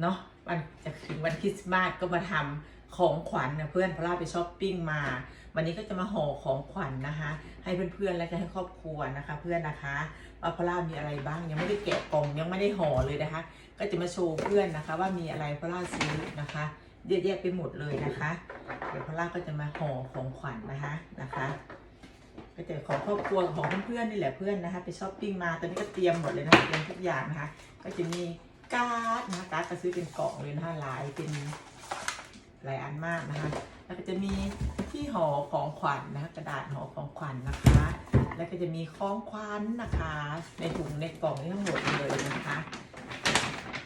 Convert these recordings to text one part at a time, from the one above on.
เนาะวันจะถึงวันคริสต์มาสก็มาทำของขวัญนะเพื่อนเพราะเราไปช้อปปิ้งมา วันนี้ก็จะมาห่อของขวัญนะคะ ให้เพื่อนๆและก็ให้ครอบครัวนะคะ เพื่อนนะคะว่าพอล่ามีอะไรบ้างยังไม่ได้แกะกล่องยังไม่ได้ห่อเลยนะคะ ก็จะมาโชว์เพื่อนนะคะ ว่ามีอะไรพอล่าซื้อนะคะเยอะแยะไปหมดเลยนะคะ เดี๋ยวพอล่าก็จะมาห่อของขวัญนะคะนะคะ ก็จะของครอบครัวของเพื่อนๆนี่แหละเพื่อนนะคะ ไปช้อปปิ้งมาตอนนี้ก็เตรียมหมดเลยนะะเตรียมทุกอย่างนะคะ ก็จะมี การ์ดนะคะการ์ดก็ซื้อเป็นกล่องเลยนะคะหลายเป็นหลายอันมากนะคะ แล้วก็จะมีที่ห่อของขวัญนะคะกระดาษห่อของขวัญนะคะ แล้วก็จะมีของขวัญนะคะ ในถุงในกล่องทั้งหมดเลยนะคะ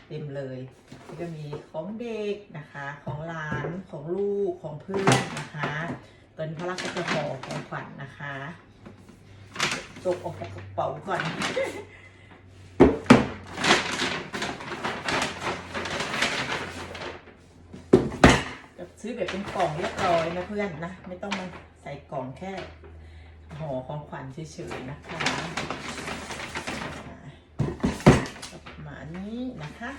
เต็มเลยแล้วก็มีของเด็กนะคะ ของหลานของลูกของเพื่อนนะคะตอนพระลักก็จะห่อของขวัญนะคะจกออกจากกระเป๋าก่อน ซื้อแบบเป็นกล่องเรียบร้อยนะเพื่อนนะ ไม่ต้องมาใส่กล่องแค่ห่อของขวัญเฉยๆนะคะอ่าประมาณนี้นะคะ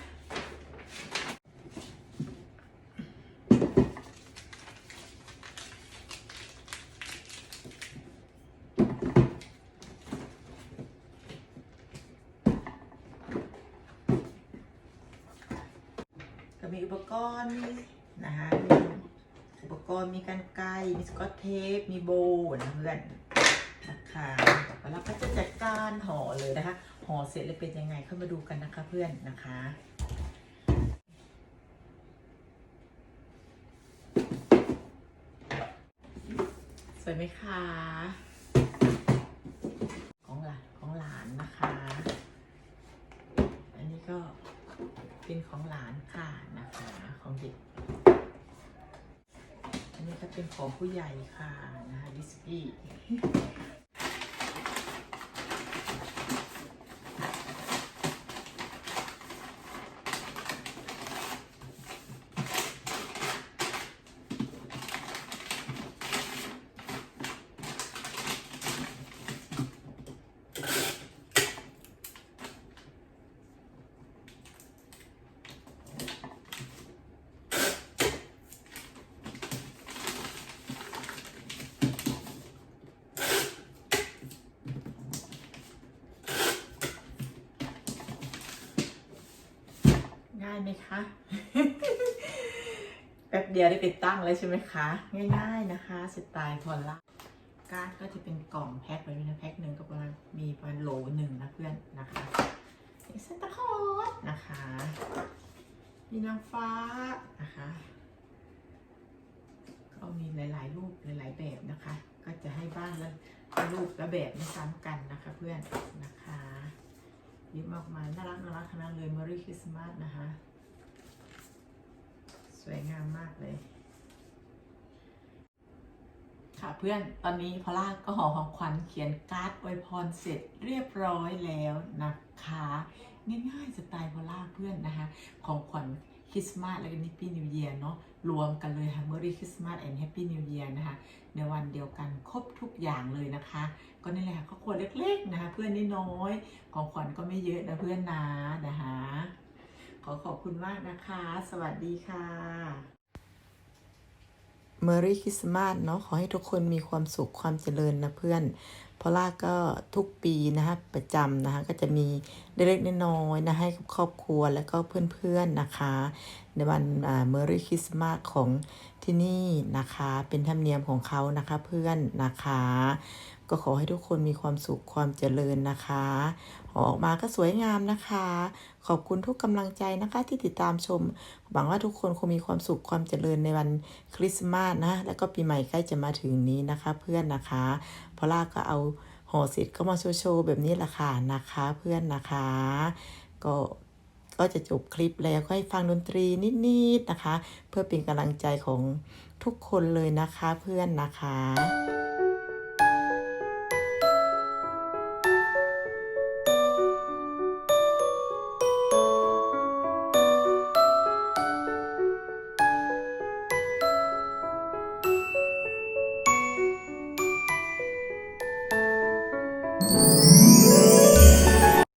ก็มีอุปกรณ์นะคะ ปกรณ์มีกันไกมีสกอตเทป มีโบนะเพื่อนนะคะแล้วก็จะจัดการห่อเลยนะคะ ห่อเสร็จแล้วเป็นยังไงเข้ามาดูกันนะคะเพื่อนนะคะสวยไหมคะของหลานของหลานนะคะ อันนี้ก็เป็นของหลานค่ะของเด็ก อันนี้ก็ เป็นของผู้ใหญ่ค่ะนะคะดิสกี้ง่าย ไหมคะแป๊บเดียวได้ติดตั้งเลยใช่ไหมคะ ง่ายๆนะคะสไตล์พอลล่าการ์ดก็จะเป็นกล่องแพ็คไว้ด้วยนะแพ็คหนึ่งก็ประมาณมีประมาณโหลหนึ่งนะเพื่อนนะคะมีซันตาคอสนะคะมีนางฟ้านะคะก็มีหลายๆรูปหลายๆแบบนะคะ ก็จะให้บ้านล้วรูปละแบบไม่ซ้ำกันนะคะเพื่อนนะคะเยอะมากมายน่ารักน่ารักทั้งนั้นเลย Merry Christmas นะคะ วยงามมากเลย ค่ะเพื่อนตอนนี้พอล่าก็ห่อของขวัญเขียนการ์ดอวยพรเสร็จเรียบร้อยแล้วนะคะง่ายๆสไตล์พอล่าเพื่อนนะคะ ของขวัญคริสต์มาสและก็นิปปี้นิวเยียร์เนาะรวมกันเลยค่ะ Merry Christmas and Happy New Year นะคะ ในวันเดียวกันครบทุกอย่างเลยนะคะ ก็นี่แหละครอบครัวเล็กๆนะคะ เพื่อนนี่น้อย ของขวัญก็ไม่เยอะนะเพื่อนนะนะคะ ขอขอบคุณมากนะคะ สวัสดีค่ะ Merry Christmas เนาะขอให้ทุกคนมีความสุขความเจริญนะเพื่อนเพราะล่าก็ทุกปีนะคะประจำนะคะก็จะมีเล็กๆน้อยๆนะให้กับครอบครัวแล้วก็เพื่อนๆนะคะ ในวันอ่า Merry Christmas ของที่นี่นะคะ เป็นธรรมเนียมของเขานะคะเพื่อนนะคะ ก็ขอให้ทุกคนมีความสุขความเจริญนะคะออกมาก็สวยงามนะคะ ขอบคุณทุกกำลังใจนะคะที่ติดตามชม หวังว่าทุกคนคงมีความสุขความเจริญในวันคริสต์มาสนะ แล้วก็ปีใหม่ใกล้จะมาถึงนี้นะคะ เพื่อนนะคะพอล่าก็เอาห่อเสร็จก็มาโชว์ๆแบบนี้แหละค่ะนะคะ เพื่อนนะคะ ก็ก็จะจบคลิปแล้วก็ให้ฟังดนตรีนิดๆนะคะ เพื่อเป็นกำลังใจของทุกคนเลยนะคะเพื่อนนะคะ